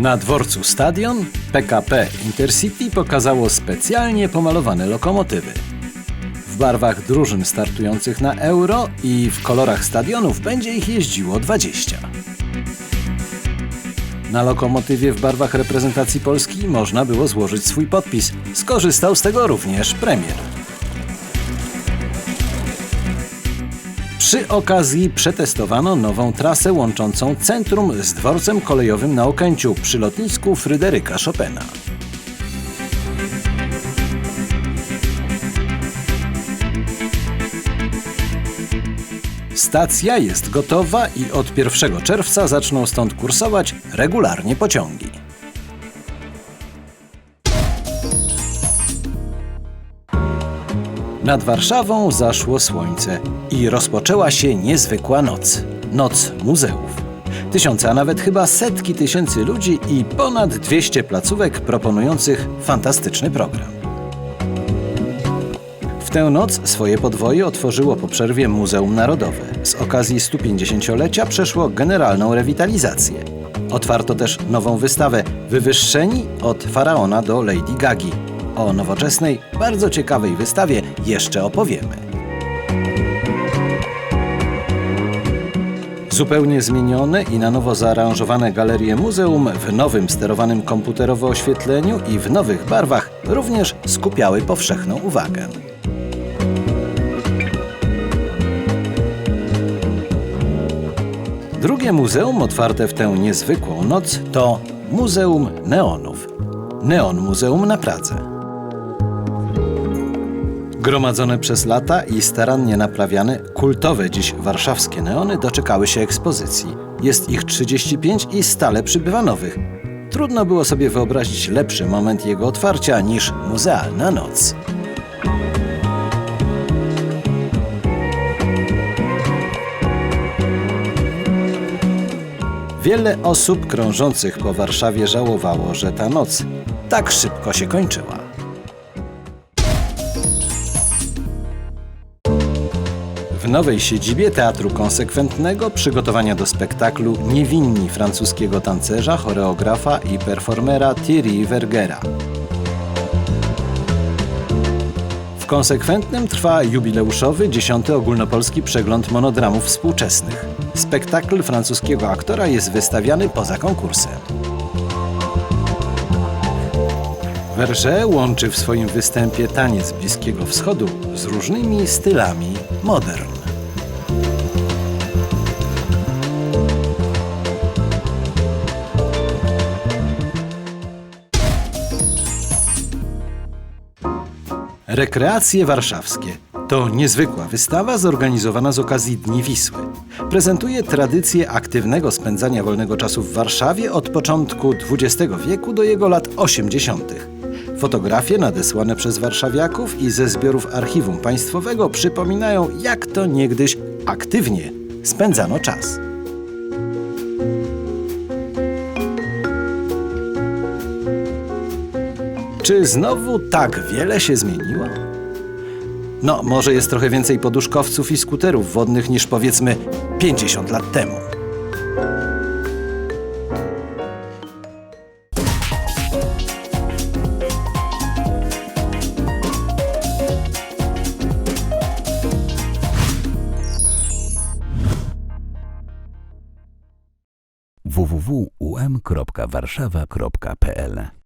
Na dworcu stadion PKP Intercity pokazało specjalnie pomalowane lokomotywy. W barwach drużyn startujących na Euro i w kolorach stadionów będzie ich jeździło 20. Na lokomotywie w barwach reprezentacji Polski można było złożyć swój podpis. Skorzystał z tego również premier. Przy okazji przetestowano nową trasę łączącą centrum z dworcem kolejowym na Okęciu przy lotnisku Fryderyka Chopina. Stacja jest gotowa i od 1 czerwca zaczną stąd kursować regularnie pociągi. Nad Warszawą zaszło słońce i rozpoczęła się niezwykła noc. Noc muzeów. Tysiące, a nawet chyba setki tysięcy ludzi i ponad 200 placówek proponujących fantastyczny program. W tę noc swoje podwoje otworzyło po przerwie Muzeum Narodowe. Z okazji 150-lecia przeszło generalną rewitalizację. Otwarto też nową wystawę Wywyższeni od faraona do Lady Gagi. O nowoczesnej, bardzo ciekawej wystawie jeszcze opowiemy. Zupełnie zmienione i na nowo zaaranżowane galerie muzeum w nowym sterowanym komputerowo oświetleniu i w nowych barwach również skupiały powszechną uwagę. Drugie muzeum otwarte w tę niezwykłą noc to Muzeum Neonów. Neon Muzeum na Pradze. Gromadzone przez lata i starannie naprawiane, kultowe dziś warszawskie neony doczekały się ekspozycji. Jest ich 35 i stale przybywa nowych. Trudno było sobie wyobrazić lepszy moment jego otwarcia niż muzealna noc. Wiele osób krążących po Warszawie żałowało, że ta noc tak szybko się kończyła. W nowej siedzibie Teatru Konsekwentnego przygotowania do spektaklu Niewinni francuskiego tancerza, choreografa i performera Thierry Vergera. W Konsekwentnym trwa jubileuszowy, dziesiąty ogólnopolski przegląd monodramów współczesnych. Spektakl francuskiego aktora jest wystawiany poza konkursem. Verger łączy w swoim występie taniec Bliskiego Wschodu z różnymi stylami modern. Rekreacje warszawskie to niezwykła wystawa zorganizowana z okazji Dni Wisły. Prezentuje tradycję aktywnego spędzania wolnego czasu w Warszawie od początku XX wieku do jego lat 80. Fotografie nadesłane przez warszawiaków i ze zbiorów archiwum państwowego przypominają, jak to niegdyś aktywnie spędzano czas. Czy znowu tak wiele się zmieniło? No, może jest trochę więcej poduszkowców i skuterów wodnych niż powiedzmy 50 lat temu. www.um.warszawa.pl